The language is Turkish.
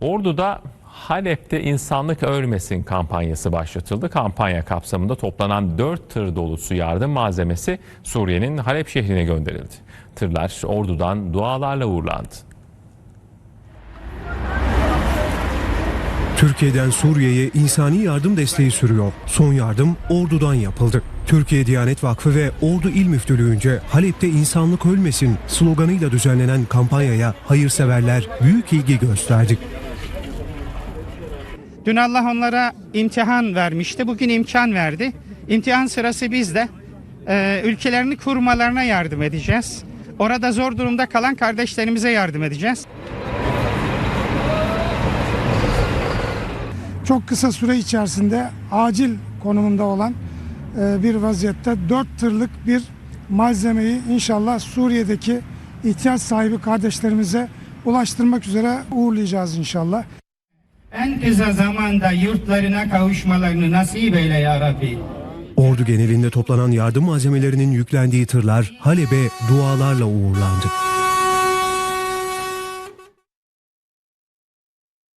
Ordu'da Halep'te insanlık ölmesin kampanyası başlatıldı. Kampanya kapsamında toplanan 4 tır dolusu yardım malzemesi Suriye'nin Halep şehrine gönderildi. Tırlar Ordu'dan dualarla uğurlandı. Türkiye'den Suriye'ye insani yardım desteği sürüyor. Son yardım Ordu'dan yapıldı. Türkiye Diyanet Vakfı ve Ordu İl Müftülüğü'nce Halep'te insanlık ölmesin sloganıyla düzenlenen kampanyaya hayırseverler büyük ilgi gösterdi. Dün Allah onlara imtihan vermişti. Bugün imkan verdi. İmtihan sırası bizde. Ee, ülkelerini kurmalarına yardım edeceğiz. Orada zor durumda kalan kardeşlerimize yardım edeceğiz. çok kısa süre içerisinde acil konumunda olan e, bir vaziyette 4 tırlık bir malzemeyi inşallah Suriye'deki ihtiyaç sahibi kardeşlerimize ulaştırmak üzere uğurlayacağız inşallah. En kısa zamanda yurtlarına kavuşmalarını nasip eyle ya Rabbi. Ordu genelinde toplanan yardım malzemelerinin yüklendiği tırlar Halep'e dualarla uğurlandı.